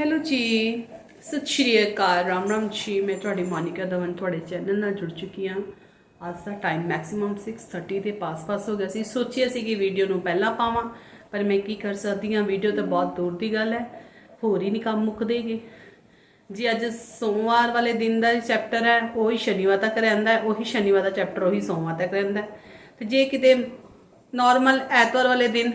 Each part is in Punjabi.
ਹੈਲੋ ਜੀ ਸਤਿ ਸ਼੍ਰੀ ਅਕਾਲ। ਰਾਮ ਰਾਮ ਜੀ। ਮੈਂ ਤੁਹਾਡੀ ਮੋਨਿਕਾ ਦਵਨ ਤੁਹਾਡੇ ਚੈਨਲ ਨਾਲ ਜੁੜ ਚੁੱਕੀ ਹਾਂ। ਅੱਜ ਦਾ ਟਾਈਮ ਮੈਕਸਿਮਮ 6:30 ਦੇ ਪਾਸ-ਪਾਸ ਹੋ ਗਿਆ ਸੀ। ਸੋਚਿਆ ਸੀ ਕਿ ਵੀਡੀਓ ਨੂੰ ਪਹਿਲਾਂ ਪਾਵਾਂ, ਪਰ ਮੈਂ ਕੀ ਕਰ ਸਕਦੀ ਹਾਂ? ਵੀਡੀਓ ਤਾਂ ਬਹੁਤ ਦੂਰ ਦੀ ਗੱਲ ਹੈ। ਹੋਰ ਹੀ ਨਹੀਂ ਕੰਮ ਮੁੱਕਦੇਗੇ। ਜੀ, ਅੱਜ ਸੋਮਵਾਰ ਵਾਲੇ ਦਿਨ ਦਾ ਚੈਪਟਰ ਹੈ। ਉਹੀ ਸ਼ਨੀਵਾਰ ਤੱਕ ਰਹਿੰਦਾ ਹੈ। ਉਹੀ ਸ਼ਨੀਵਾਰ ਦਾ ਚੈਪਟਰ ਉਹੀ ਸੋਮਵਾਰ ਤੱਕ ਰਹਿੰਦਾ ਹੈ। ਤੇ ਜੇ ਕਿਤੇ ਨਾਰਮਲ ਐਤਵਾਰ ਵਾਲੇ ਦਿਨ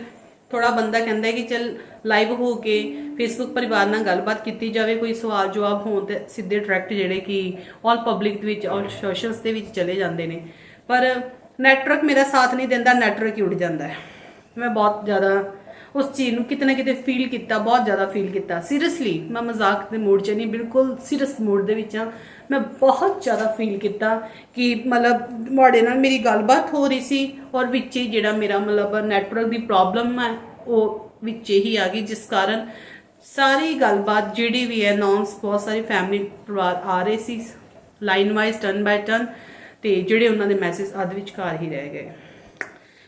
ਥੋੜਾ ਬੰਦਾ ਕਹਿੰਦਾ ਹੈ ਕਿ ਚਲ ਲਾਈਵ ਹੋ ਕੇ ਫੇਸਬੁੱਕ ਪਰਿਵਾਰ ਨਾਲ ਗੱਲਬਾਤ ਕੀਤੀ ਜਾਵੇ, ਕੋਈ ਸਵਾਲ ਜਵਾਬ ਹੋਣ ਤੇ ਸਿੱਧੇ ਡਾਇਰੈਕਟ ਜਿਹੜੇ ਕਿ ਆਲ ਪਬਲਿਕ ਦੇ ਵਿੱਚ ਆਲ ਸੋਸ਼ਲਸ ਦੇ ਵਿੱਚ ਚਲੇ ਜਾਂਦੇ ਨੇ। ਪਰ ਨੈਟਵਰਕ ਮੇਰਾ ਸਾਥ ਨਹੀਂ ਦਿੰਦਾ ਨੈਟਵਰਕ ਹੀ ਉੱਡ ਜਾਂਦਾ ਹੈ। ਮੈਂ ਬਹੁਤ ਜ਼ਿਆਦਾ ਉਸ ਚੀਜ਼ ਨੂੰ ਕਿਤੇ ਨਾ ਕਿਤੇ ਫੀਲ ਕੀਤਾ, ਬਹੁਤ ਜ਼ਿਆਦਾ ਫੀਲ ਕੀਤਾ। ਸੀਰੀਅਸਲੀ ਮੈਂ ਮਜ਼ਾਕ ਦੇ ਮੂਡ 'ਚ ਨਹੀਂ, ਬਿਲਕੁਲ ਸੀਰੀਅਸ ਮੂਡ ਦੇ ਵਿੱਚ ਆ ਮੈਂ ਬਹੁਤ ਜ਼ਿਆਦਾ ਫੀਲ ਕੀਤਾ ਕਿ ਮਤਲਬ ਤੁਹਾਡੇ ਨਾਲ ਮੇਰੀ ਗੱਲਬਾਤ ਹੋ ਰਹੀ ਸੀ ਔਰ ਵਿੱਚ ਹੀ ਜਿਹੜਾ ਮੇਰਾ ਮਤਲਬ ਨੈਟਵਰਕ ਦੀ ਪ੍ਰੋਬਲਮ ਹੈ, ਉਹ ਵਿੱਚ ਹੀ ਆ ਗਈ, ਜਿਸ ਕਾਰਨ ਸਾਰੀ ਗੱਲਬਾਤ ਜਿਹੜੀ ਵੀ ਹੈ ਨੌਨਸ ਬਹੁਤ ਸਾਰੀ ਫੈਮਿਲੀ ਪਰਿਵਾਰ ਆ ਰਹੇ ਸੀ। Line wise turn by turn ਤੇ ਜਿਹੜੇ ਉਹਨਾਂ ਦੇ ਮੈਸੇਜ ਅੱਧ ਵਿਚਕਾਰ ਹੀ ਰਹਿ ਗਏ।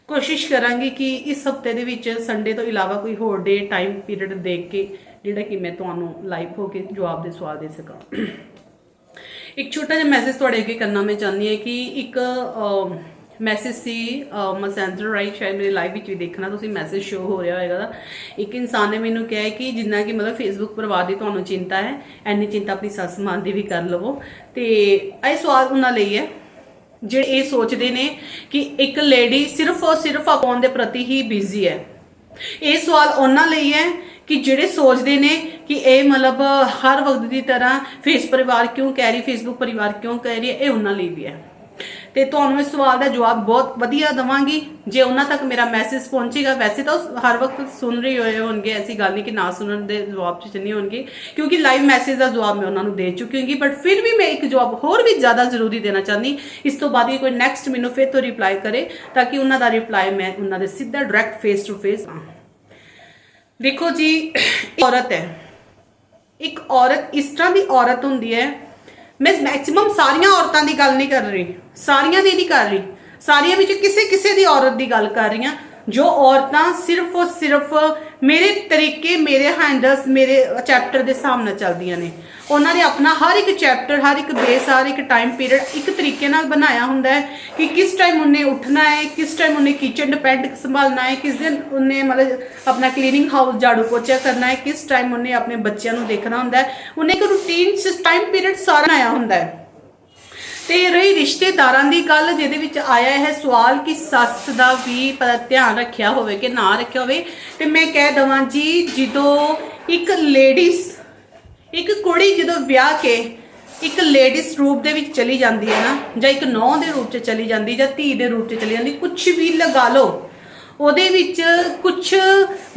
ਕੋਸ਼ਿਸ਼ ਕਰਾਂਗੀ ਕਿ ਇਸ ਹਫ਼ਤੇ ਦੇ ਵਿੱਚ ਸੰਡੇ ਤੋਂ ਇਲਾਵਾ ਕੋਈ ਹੋਰ ਡੇ ਟਾਈਮ ਪੀਰੀਅਡ ਦੇਖ ਕੇ ਜਿਹੜਾ ਕਿ ਮੈਂ ਤੁਹਾਨੂੰ ਲਾਈਵ ਹੋ ਕੇ ਜਵਾਬ ਦੇ ਸਵਾਲ ਦੇ ਸਕਾਂ। ਇੱਕ ਛੋਟਾ ਜਿਹਾ ਮੈਸੇਜ ਤੁਹਾਡੇ ਅੱਗੇ ਕਰਨਾ ਮੈਂ ਚਾਹੁੰਦੀ ਹਾਂ ਕਿ ਇੱਕ ਮੈਸੇਜ ਸੀ ਮੈਸੇਂਜਰ ਰਾਈਟ ਸ਼ਾਇਦ ਮੇਰੇ ਲਾਈਵ ਵਿੱਚ ਵੀ ਦੇਖਣਾ, ਤੁਸੀਂ ਮੈਸੇਜ ਸ਼ੋ ਹੋ ਰਿਹਾ ਹੋਏਗਾ ਦਾ ਇੱਕ ਇਨਸਾਨ ਨੇ ਮੈਨੂੰ ਕਿਹਾ ਕਿ ਜਿੰਨਾ ਕਿ ਮਤਲਬ ਫੇਸਬੁੱਕ ਪਰਿਵਾਰ ਦੀ ਤੁਹਾਨੂੰ ਚਿੰਤਾ ਹੈ ਐਨੀ ਚਿੰਤਾ ਆਪਣੀ ਸੱਸ ਮਾਂ ਦੀ ਵੀ ਕਰ ਲਵੋ। ਤੇ ਇਹ ਸਵਾਲ ਉਹਨਾਂ ਲਈ ਹੈ। ਜਿਹੜੇ ਇਹ ਸੋਚਦੇ ਨੇ ਕਿ ਇੱਕ ਲੇਡੀ ਸਿਰਫ ਔਰ ਸਿਰਫ ਆਪਣ ਦੇ ਪ੍ਰਤੀ ਹੀ ਬਿਜ਼ੀ ਹੈ। ਇਹ ਸਵਾਲ ਉਹਨਾਂ ਲਈ ਹੈ ਕਿ ਜਿਹੜੇ ਸੋਚਦੇ ਨੇ ਕਿ ਇਹ ਮਤਲਬ ਹਰ ਵਕਤ ਦੀ ਤਰ੍ਹਾਂ ਫੇਸ ਪਰਿਵਾਰ ਕਿਉਂ ਕਹਿ ਰਹੀ ਫੇਸਬੁੱਕ ਪਰਿਵਾਰ ਕਿਉਂ ਕਹਿ ਰਹੀ ਹੈ, ਇਹ ਉਹਨਾਂ ਲਈ ਵੀ ਹੈ। ਤੇ ਤੁਹਾਨੂੰ ਇਸ ਸਵਾਲ ਦਾ ਜਵਾਬ ਬਹੁਤ ਵਧੀਆ ਦਵਾਂਗੀ। ਜੇ ਉਹਨਾਂ ਤੱਕ ਮੇਰਾ ਮੈਸੇਜ ਪਹੁੰਚੇਗਾ, ਵੈਸੇ ਤਾਂ ਉਹ ਹਰ ਵਕਤ ਸੁਣ ਰਹੇ ਹੋਏ ਹੋਣਗੇ, ਐਸੀ ਗੱਲ ਨਹੀਂ ਕਿ ਨਾ ਸੁਣਨ ਦੇ ਜਵਾਬ ਚ ਨਹੀਂ ਹੋਣਗੇ, ਕਿਉਂਕਿ ਲਾਈਵ ਮੈਸੇਜ ਦਾ ਜਵਾਬ ਮੈਂ ਉਹਨਾਂ ਨੂੰ ਦੇ ਚੁੱਕੀ ਹਾਂਗੀ ਬਟ ਫਿਰ ਵੀ ਮੈਂ ਇੱਕ ਜਵਾਬ ਹੋਰ ਵੀ ਜ਼ਿਆਦਾ ਜ਼ਰੂਰੀ ਦੇਣਾ ਚਾਹੁੰਦੀ। ਇਸ ਤੋਂ ਬਾਅਦ ਹੀ ਕੋਈ ਨੈਕਸਟ ਮੈਨੂੰ ਫਿਰ ਤੋਂ ਰਿਪਲਾਈ ਕਰੇ, ਤਾਂ ਕਿ ਉਹਨਾਂ ਦਾ ਰਿਪਲਾਈ ਮੈਂ ਉਹਨਾਂ ਦੇ ਸਿੱਧਾ ਡਾਇਰੈਕਟ ਫੇਸ ਟੂ ਫੇਸ ਦੇਖੋ ਜੀ ਔਰਤ ਹੈ। ਇੱਕ ਔਰਤ, ਇਸ ਤਰ੍ਹਾਂ ਦੀ ਔਰਤ ਹੁੰਦੀ ਹੈ ਮੈਂ ਮੈਕਸਿਮਮ ਸਾਰੀਆਂ ਔਰਤਾਂ ਦੀ ਗੱਲ ਨਹੀਂ ਕਰ ਰਹੀ। ਸਾਰੀਆਂ ਦੀ ਨਹੀਂ ਕਰ ਰਹੀ। ਸਾਰੀਆਂ ਵਿੱਚ ਕਿਸੇ ਕਿਸੇ ਦੀ ਔਰਤ ਦੀ ਗੱਲ ਕਰ ਰਹੀ ਹਾਂ। ਜੋ ਔਰਤਾਂ ਸਿਰਫ ਔਰ ਸਿਰਫ ਮੇਰੇ ਤਰੀਕੇ, ਮੇਰੇ ਹੈਂਡਲਸ ਮੇਰੇ ਚੈਪਟਰ ਦੇ ਹਿਸਾਬ ਨਾਲ ਚੱਲਦੀਆਂ ਨੇ। ਉਹਨਾਂ ਨੇ ਆਪਣਾ ਹਰ ਇੱਕ ਚੈਪਟਰ ਹਰ ਇੱਕ ਬੇਸ ਹਰ ਇੱਕ ਟਾਈਮ ਪੀਰੀਅਡ ਇੱਕ ਤਰੀਕੇ ਨਾਲ ਬਣਾਇਆ ਹੁੰਦਾ ਹੈ ਕਿ ਕਿਸ ਟਾਈਮ ਉਹਨੇ ਉੱਠਣਾ ਹੈ, ਕਿਸ ਟਾਈਮ ਉਹਨੇ ਕਿਚਨ ਡਿਪੈਂਡ ਸੰਭਾਲਣਾ ਹੈ, ਕਿਸ ਦਿਨ ਉਹਨੇ ਮਤਲਬ ਆਪਣਾ ਕਲੀਨਿੰਗ ਹਾਊਸ ਝਾੜੂ ਪੋਚਾ ਕਰਨਾ ਹੈ, ਕਿਸ ਟਾਈਮ ਉਹਨੇ ਆਪਣੇ ਬੱਚਿਆਂ ਨੂੰ ਦੇਖਣਾ ਹੁੰਦਾ ਹੈ। ਉਹਨੇ ਇੱਕ ਰੂਟੀਨ ਟਾਈਮ ਪੀਰੀਅਡ ਸਾਰਾ ਬਣਾਇਆ ਹੁੰਦਾ ਹੈ। ਤੇ ਰਹੀ ਰਿਸ਼ਤੇਦਾਰਾਂ ਦੀ ਗੱਲ, ਜਿਹਦੇ ਵਿੱਚ ਆਇਆ ਹੈ ਸਵਾਲ ਕਿ ਸੱਸ ਦਾ ਵੀ ਪਤਾ ਧਿਆਨ ਰੱਖਿਆ ਹੋਵੇ ਕਿ ਨਾ ਰੱਖਿਆ ਹੋਵੇ। ਤੇ ਮੈਂ ਕਹਿ ਦਵਾਂ ਜੀ, ਜਦੋਂ ਇੱਕ ਲੇਡੀਜ਼ ਇੱਕ ਕੁੜੀ ਜਦੋਂ ਵਿਆਹ ਕੇ ਇੱਕ ਲੇਡੀਜ਼ ਰੂਪ ਦੇ ਵਿੱਚ ਚਲੀ ਜਾਂਦੀ ਹੈ ਨਾ, ਜਾਂ ਇੱਕ ਨੌਂ ਦੇ ਰੂਪ 'ਚ ਚਲੀ ਜਾਂਦੀ, ਜਾਂ ਧੀ ਦੇ ਰੂਪ 'ਚ ਚਲੀ ਜਾਂਦੀ ਕੁਝ ਵੀ ਲਗਾ ਲਓ, ਉਹਦੇ ਵਿੱਚ ਕੁਝ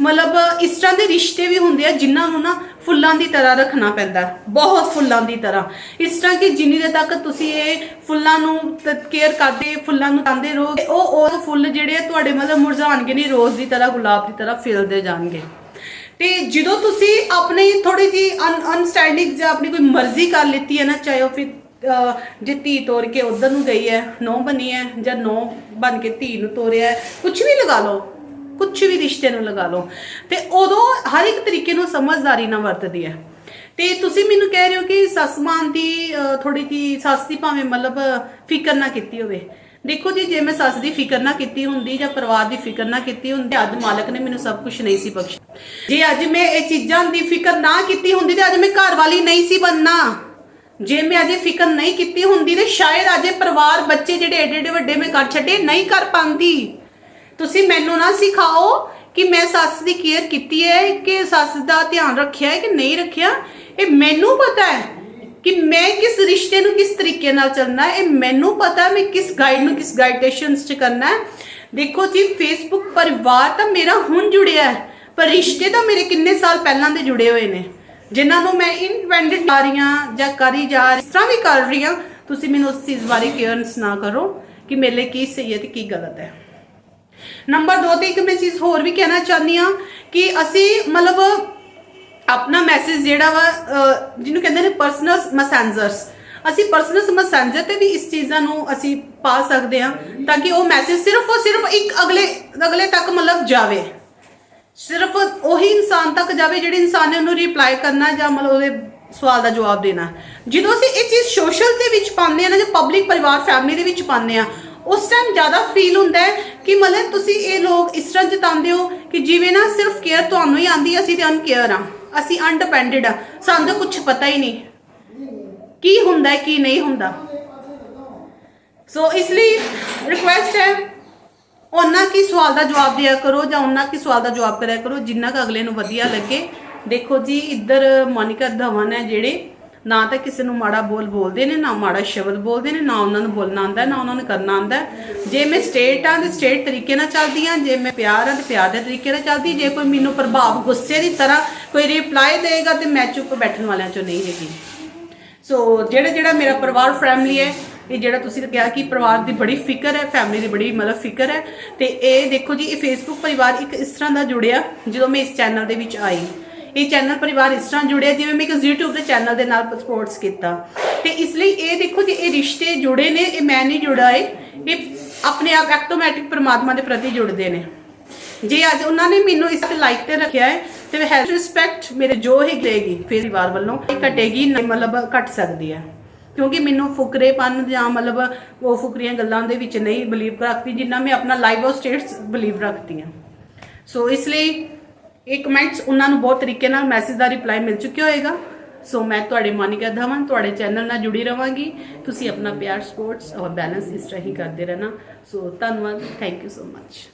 ਮਤਲਬ ਇਸ ਤਰ੍ਹਾਂ ਦੇ ਰਿਸ਼ਤੇ ਵੀ ਹੁੰਦੇ ਆ ਜਿਨ੍ਹਾਂ ਨੂੰ ਨਾ ਫੁੱਲਾਂ ਦੀ ਤਰ੍ਹਾਂ ਰੱਖਣਾ ਪੈਂਦਾ ਬਹੁਤ ਫੁੱਲਾਂ ਦੀ ਤਰ੍ਹਾਂ। ਇਸ ਤਰ੍ਹਾਂ ਕਿ ਜਿੰਨੀ ਦੇਰ ਤੱਕ ਤੁਸੀਂ ਇਹ ਫੁੱਲਾਂ ਨੂੰ ਕੇਅਰ ਕਰਦੇ, ਫੁੱਲਾਂ ਨੂੰ ਤਾਂਦੇ ਰਹੋਗੇ ਉਹ ਉਹ ਫੁੱਲ ਜਿਹੜੇ ਆ ਤੁਹਾਡੇ ਮਤਲਬ ਮੁਰਝਾਣਗੇ ਨਹੀਂ, ਰੋਜ਼ ਦੀ ਤਰ੍ਹਾਂ, ਗੁਲਾਬ ਦੀ ਤਰ੍ਹਾਂ ਖਿਲਦੇ ਜਾਣਗੇ। ਤੇ ਜਦੋਂ ਤੁਸੀਂ ਆਪਣੀ ਥੋੜੀ ਜੀ ਅਨਸਟੈਂਡਿੰਗ ਜਾਂ ਆਪਣੀ ਕੋਈ ਮਰਜ਼ੀ ਕਰ ਲਿੱਤੀ ਹੈ ਨਾ, ਚਾਹੇ ਉਹ ਫਿਰ ਜੇ ਧੀ ਤੋਰ ਕੇ ਉਧਰ ਨੂੰ ਗਈ ਹੈ ਨੌ ਬਣੀ ਹੈ ਜਾਂ ਨੌ ਬਣ ਕੇ ਧੀ ਨੂੰ ਤੋਰਿਆ ਕੁਝ ਵੀ ਲਗਾ ਲਓ। ਕੁਝ ਵੀ ਰਿਸ਼ਤੇ ਨੂੰ ਲਗਾ ਲਓ। ਤੇ ਉਦੋਂ ਹਰ ਇੱਕ ਤਰੀਕੇ ਨੂੰ ਸਮਝਦਾਰੀ ਨਾਲ ਵਰਤਦੀ ਹੈ। ਤੇ ਤੁਸੀਂ ਮੈਨੂੰ ਕਹਿ ਰਹੇ ਹੋ ਕਿ ਸੱਸ ਮਾਂ ਦੀ ਥੋੜੀ ਜੀ ਸੱਸ ਦੀ ਭਾਵੇਂ ਮਤਲਬ ਫਿਕਰ ਨਾ ਕੀਤੀ ਹੋਵੇ। ਦੇਖੋ ਜੀ, ਜੇ ਮੈਂ ਸੱਸ ਦੀ ਫਿਕਰ ਨਾ ਕੀਤੀ ਹੁੰਦੀ ਜਾਂ ਪਰਿਵਾਰ ਦੀ ਫਿਕਰ ਨਾ ਕੀਤੀ ਹੁੰਦੀ, ਅੱਜ ਮਾਲਕ ਨੇ ਮੈਨੂੰ ਸਭ ਕੁਝ ਨਹੀਂ ਸੀ ਬਖਸ਼ਿਆ। ਜੇ ਅੱਜ ਮੈਂ ਇਹ ਚੀਜ਼ਾਂ ਦੀ ਫਿਕਰ ਨਾ ਕੀਤੀ ਹੁੰਦੀ ਤੇ ਅੱਜ ਮੈਂ ਘਰ ਵਾਲੀ ਨਹੀਂ ਸੀ ਬੰਨਾ ਜੇ ਮੈਂ ਅਜੇ ਫਿਕਰ ਨਹੀਂ ਕੀਤੀ ਹੁੰਦੀ ਤੇ ਸ਼ਾਇਦ ਅਜੇ ਪਰਿਵਾਰ, ਬੱਚੇ ਜਿਹੜੇ ਏਡੇ ਏਡੇ ਵੱਡੇ ਮੈਂ ਕਰ ਛੱਡੇ ਨਹੀਂ ਕਰ ਪਾਉਂਦੀ। ਤੁਸੀਂ ਮੈਨੂੰ ਨਾ ਸਿਖਾਓ ਕਿ ਮੈਂ ਸੱਸ ਦੀ ਕੇਅਰ ਕੀਤੀ ਹੈ, ਕਿ ਸੱਸ ਦਾ ਧਿਆਨ ਰੱਖਿਆ ਹੈ ਕਿ ਨਹੀਂ ਰੱਖਿਆ? ਇਹ ਮੈਨੂੰ ਪਤਾ ਹੈ ਕਿ ਮੈਂ ਕਿਸ ਰਿਸ਼ਤੇ ਨੂੰ ਕਿਸ ਤਰੀਕੇ ਨਾਲ ਚੱਲਣਾ ਹੈ। ਇਹ ਮੈਨੂੰ ਪਤਾ ਮੈਂ ਕਿਸ ਗਾਈਡ ਨੂੰ ਕਿਸ ਗਾਈਡੇਸ਼ਨਸ ਚ ਕਰਨਾ ਹੈ। ਦੇਖੋ ਜੀ ਫੇਸਬੁੱਕ ਪਰਿਵਾਰ ਤਾਂ ਮੇਰਾ ਹੁਣ ਜੁੜਿਆ ਹੈ, ਪਰ ਰਿਸ਼ਤੇ ਤਾਂ ਮੇਰੇ ਕਿੰਨੇ ਸਾਲ ਪਹਿਲਾਂ ਦੇ ਜੁੜੇ ਹੋਏ ਨੇ। ਜਿਨ੍ਹਾਂ ਨੂੰ ਮੈਂ ਇੰਡੀਪੈਂਡੈਂਟ ਆ ਰਹੀ ਹਾਂ ਜਾਂ ਕਰੀ ਜਾ ਰਹੀ, ਇਸ ਤਰ੍ਹਾਂ ਵੀ ਕਰ ਰਹੀ ਹਾਂ। ਤੁਸੀਂ ਮੈਨੂੰ ਉਸ ਚੀਜ਼ ਬਾਰੇ ਕੇਅਰਨਸ ਨਾ ਕਰੋ ਕਿ ਮੇਰੇ ਲਈ ਕੀ ਸਹੀ ਹੈ ਤੇ ਕੀ ਗਲਤ ਹੈ। ਨੰਬਰ 2 ਤੇ ਇੱਕ ਮੈਂ ਚੀਜ਼ ਹੋਰ ਵੀ ਕਹਿਣਾ ਚਾਹੁੰਦੀ ਆ ਕਿ ਅਸੀਂ ਮਤਲਬ ਆਪਣਾ ਮੈਸੇਜ ਜਿਹੜਾ ਵਾ ਜਿਹਨੂੰ ਕਹਿੰਦੇ ਨੇ ਪਰਸਨਲ ਮੈਸੇਂਜਰਸ ਅਸੀਂ ਪਰਸਨਲ ਮੈਸੇਂਜਰ ਤੇ ਵੀ ਇਸ ਚੀਜ਼ਾਂ ਨੂੰ ਅਸੀਂ ਪਾ ਸਕਦੇ ਹਾਂ ਤਾਂ ਕਿ ਉਹ ਮੈਸੇਜ ਸਿਰਫ ਔਰ ਸਿਰਫ ਇੱਕ ਅਗਲੇ ਅਗਲੇ ਤੱਕ ਮਤਲਬ ਜਾਵੇ। ਸਿਰਫ ਉਹੀ ਇਨਸਾਨ ਤੱਕ ਜਾਵੇ ਜਿਹੜੇ ਇਨਸਾਨ ਨੇ ਉਹਨੂੰ ਰਿਪਲਾਈ ਕਰਨਾ ਜਾਂ ਮਤਲਬ ਉਹਦੇ ਸਵਾਲ ਦਾ ਜਵਾਬ ਦੇਣਾ। ਜਦੋਂ ਅਸੀਂ ਇਹ ਚੀਜ਼ ਸੋਸ਼ਲ ਦੇ ਵਿੱਚ ਪਾਉਂਦੇ ਆ ਨਾ, ਜਾਂ ਪਬਲਿਕ ਪਰਿਵਾਰ ਫੈਮਿਲੀ ਦੇ ਵਿੱਚ ਪਾਉਂਦੇ ਆ ਉਸ ਟਾਈਮ ਜ਼ਿਆਦਾ ਫੀਲ ਹੁੰਦਾ ਹੈ ਕਿ ਮਤਲਬ ਤੁਸੀਂ ਇਹ ਲੋਕ ਇਸ ਤਰ੍ਹਾਂ ਜਤਾਉਂਦੇ ਹੋ ਕਿ ਜਿਵੇਂ ਨਾ ਸਿਰਫ ਕੇਅਰ ਤੁਹਾਨੂੰ ਹੀ ਆਂਦੀ ਅਸੀਂ ਤੇ ਅਨਕੇਅਰ ਆ ਅਸੀਂ ਅਨਡਿਪੈਂਡੈਂਟ ਆ ਸਾਨੂੰ ਤਾਂ ਕੁਝ ਪਤਾ ਹੀ ਨਹੀਂ। ਕੀ ਹੁੰਦਾ, ਕੀ ਨਹੀਂ ਹੁੰਦਾ। ਸੋ ਇਸ ਲਈ ਰਿਕੁਐਸਟ ਹੈ, ਉਹਨਾਂ ਕੀ ਸਵਾਲ ਦਾ ਜਵਾਬ ਦਿਆ ਕਰੋ ਜਾਂ ਉਹਨਾਂ ਕੀ ਸਵਾਲ ਦਾ ਜਵਾਬ ਕਰਿਆ ਕਰੋ, ਜਿੰਨਾ ਕੁ ਅਗਲੇ ਨੂੰ ਵਧੀਆ ਲੱਗੇ। ਦੇਖੋ ਜੀ, ਇੱਧਰ ਮੋਨਿਕਾ ਧਵਨ ਹੈ ਜਿਹੜੇ ਨਾ ਤਾਂ ਕਿਸੇ ਨੂੰ ਮਾੜਾ ਬੋਲ ਬੋਲਦੇ ਨੇ, ਨਾ ਮਾੜਾ ਸ਼ਬਦ ਬੋਲਦੇ ਨੇ, ਨਾ ਉਹਨਾਂ ਨੂੰ ਬੋਲਣਾ ਆਉਂਦਾ, ਨਾ ਉਹਨਾਂ ਨੂੰ ਕਰਨਾ ਆਉਂਦਾ। ਜੇ ਮੈਂ ਸਟੇਟ ਆ ਤੇ ਸਟੇਟ ਤਰੀਕੇ ਨਾਲ ਚੱਲਦੀ ਆ, ਜੇ ਮੈਂ ਪਿਆਰ ਆ ਤੇ ਪਿਆਰ ਦੇ ਤਰੀਕੇ ਨਾਲ ਚੱਲਦੀ ਜੇ ਕੋਈ ਮੈਨੂੰ ਪ੍ਰਭਾਵ ਗੁੱਸੇ ਦੀ ਤਰ੍ਹਾਂ ਕੋਈ ਰਿਪਲਾਈ ਦੇਗਾ ਤੇ ਮੈਂ ਚੁੱਪ ਬੈਠਣ ਵਾਲਿਆਂ ਚੋਂ ਨਹੀਂ ਹੈਗੀ। ਸੋ ਜਿਹੜਾ ਜਿਹੜਾ ਮੇਰਾ ਪਰਿਵਾਰ ਫੈਮਿਲੀ ਹੈ, ਇਹ ਜਿਹੜਾ ਤੁਸੀਂ ਕਿਹਾ ਕਿ ਪਰਿਵਾਰ ਦੀ ਬੜੀ ਫਿਕਰ ਹੈ ਫੈਮਿਲੀ ਦੀ ਬੜੀ ਮਤਲਬ ਫਿਕਰ ਹੈ, ਤੇ ਇਹ ਦੇਖੋ ਜੀ, ਇਹ ਫੇਸਬੁੱਕ ਪਰਿਵਾਰ ਇੱਕ ਇਸ ਤਰ੍ਹਾਂ ਦਾ ਜੁੜਿਆ, ਜਦੋਂ ਮੈਂ ਇਸ ਚੈਨਲ ਦੇ ਵਿੱਚ ਆਈ। ਇਹ ਚੈਨਲ ਪਰਿਵਾਰ ਇਸ ਤਰ੍ਹਾਂ ਜੁੜਿਆ ਜਿਵੇਂ ਮੈਂ ਇੱਕ YouTube ਦੇ ਚੈਨਲ ਦੇ ਨਾਲ ਸਪੋਰਟਸ ਕੀਤਾ। ਤੇ ਇਸ ਲਈ ਇਹ ਦੇਖੋ ਜੀ ਇਹ ਰਿਸ਼ਤੇ ਜੁੜੇ ਨੇ, ਇਹ ਮੈਂ ਨਹੀਂ ਜੁੜਾ ਏ ਇਹ ਆਪਣੇ ਆਪ ਐਕਟੋਮੈਟਿਕ ਪਰਮਾਤਮਾ ਦੇ ਪ੍ਰਤੀ ਜੁੜਦੇ ਨੇ। ਜੇ ਅੱਜ ਉਹਨਾਂ ਨੇ ਮੈਨੂੰ ਇਸ ਤੇ ਲਾਈਕ ਤੇ ਰੱਖਿਆ ਹੈ, ਤੇ ਹੈ ਰਿਸਪੈਕਟ ਮੇਰੇ ਜੋ ਹੀ ਗਏਗੀ ਫਿਰ ਪਰਿਵਾਰ ਵੱਲੋਂ ਇਹ ਘਟੇਗੀ ਮਤਲਬ ਘਟ ਸਕਦੀ ਹੈ। ਕਿਉਂਕਿ ਮੈਨੂੰ ਫੁਕਰੇਪਨ ਜਾਂ ਮਤਲਬ ਉਹ ਫੁਕਰੀਆਂ ਗੱਲਾਂ ਦੇ ਵਿੱਚ ਨਹੀਂ ਬਲੀਵ ਰੱਖਦੀ ਜਿੰਨਾ ਮੈਂ ਆਪਣਾ ਲਾਈਵ ਔਰ ਸਟੇਟਸ ਬਲੀਵ ਰੱਖਦੀ ਹਾਂ। ਸੋ ਇਸ ਲਈ ਇਹ ਕਮੈਂਟਸ ਉਹਨਾਂ ਨੂੰ ਬਹੁਤ ਤਰੀਕੇ ਨਾਲ ਮੈਸੇਜ ਦਾ ਰਿਪਲਾਈ ਮਿਲ ਚੁੱਕਿਆ ਹੋਏਗਾ। ਸੋ ਮੈਂ ਤੁਹਾਡੇ ਮਾਨਿਕਾ ਧਵਨ, ਤੁਹਾਡੇ ਚੈਨਲ ਨਾਲ ਜੁੜੀ ਰਵਾਂਗੀ। ਤੁਸੀਂ ਆਪਣਾ ਪਿਆਰ ਸਪੋਰਟਸ ਔਰ ਬੈਲੈਂਸ ਇਸ ਤਰ੍ਹਾਂ ਹੀ ਕਰਦੇ ਰਹਿਣਾ। ਸੋ ਧੰਨਵਾਦ ਥੈਂਕ ਯੂ ਸੋ ਮੱਚ